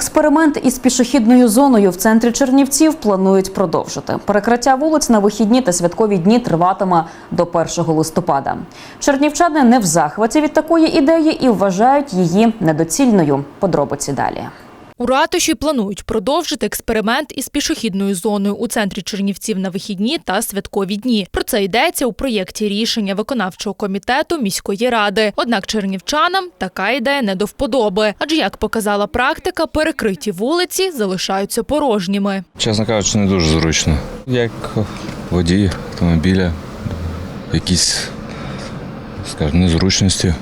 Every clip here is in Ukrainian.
Експеримент із пішохідною зоною в центрі Чернівців планують продовжити. Перекриття вулиць на вихідні та святкові дні триватиме до 1 листопада. Чернівчани не в захваті від такої ідеї і вважають її недоцільною. Подробиці далі. У ратуші планують продовжити експеримент із пішохідною зоною у центрі Чернівців на вихідні та святкові дні. Про це йдеться у проєкті рішення виконавчого комітету міської ради. Однак чернівчанам така ідея не до вподоби. Адже як показала практика, перекриті вулиці залишаються порожніми. Чесно кажучи, не дуже зручно. Як водій автомобіля, якісь, скажімо, незручності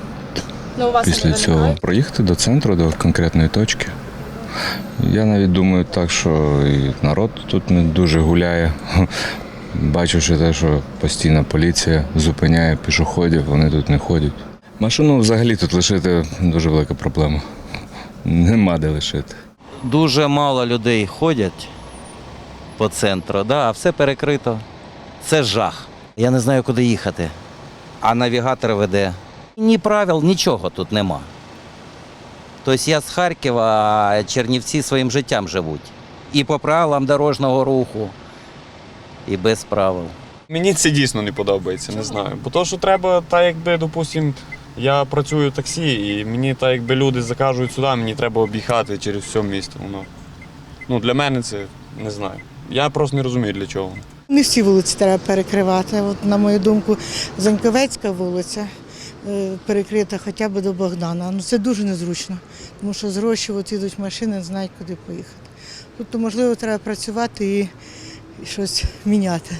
після цього. Проїхати до центру, до конкретної точки. Я навіть думаю так, що і народ тут не дуже гуляє. Бачивши те, що постійна поліція зупиняє пішоходів, вони тут не ходять. Машину взагалі тут лишити дуже велика проблема. Нема де лишити. Дуже мало людей ходять по центру, да, а все перекрито. Це жах. Я не знаю, куди їхати. А навігатор веде. Ні правил, нічого тут нема. Тобто я з Харкова, а Чернівці своїм життям живуть. І по правилам дорожнього руху, і без правил. Мені це дійсно не подобається, не знаю. Бо то, що треба, так якби, допустим, я працюю в таксі, і мені так якби люди закажуть сюди, мені треба об'їхати через все місто. Воно. Ну, для мене це не знаю. Я просто не розумію для чого. Не всі вулиці треба перекривати. От, на мою думку, Заньковецька вулиця перекрита хоча б до Богдана. Ну це дуже незручно, тому що з от їдуть машини, знають, куди поїхати. Тобто, можливо, треба працювати і щось міняти,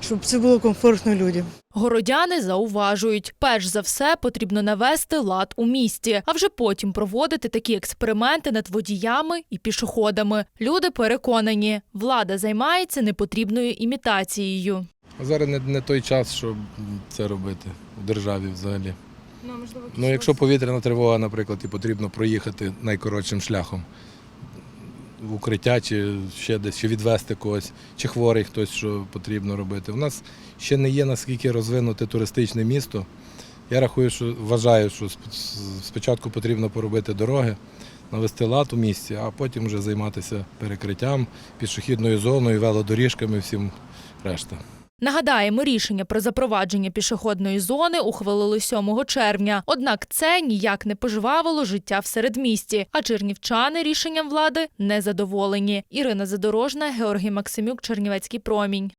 щоб це було комфортно людям. Городяни зауважують, перш за все потрібно навести лад у місті, а вже потім проводити такі експерименти над водіями і пішоходами. Люди переконані, влада займається непотрібною імітацією. А Зараз не, не той час, щоб це робити в державі взагалі. Ну, якщо повітряна тривога, наприклад, і потрібно проїхати найкоротшим шляхом в укриття, чи ще десь, чи відвести когось, чи хворий хтось, що потрібно робити. У нас ще не є наскільки розвинуте туристичне місто. Я рахую, що вважаю, що спочатку потрібно поробити дороги, навести лад у місті, а потім вже займатися перекриттям, пішохідною зоною, велодоріжками, всім решта. Нагадаємо, рішення про запровадження пішохідної зони ухвалили 7 червня. Однак це ніяк не пожвавило життя в середмісті. А чернівчани рішенням влади не задоволені. Ірина Задорожна, Георгій Максимюк, Чернівецький промінь.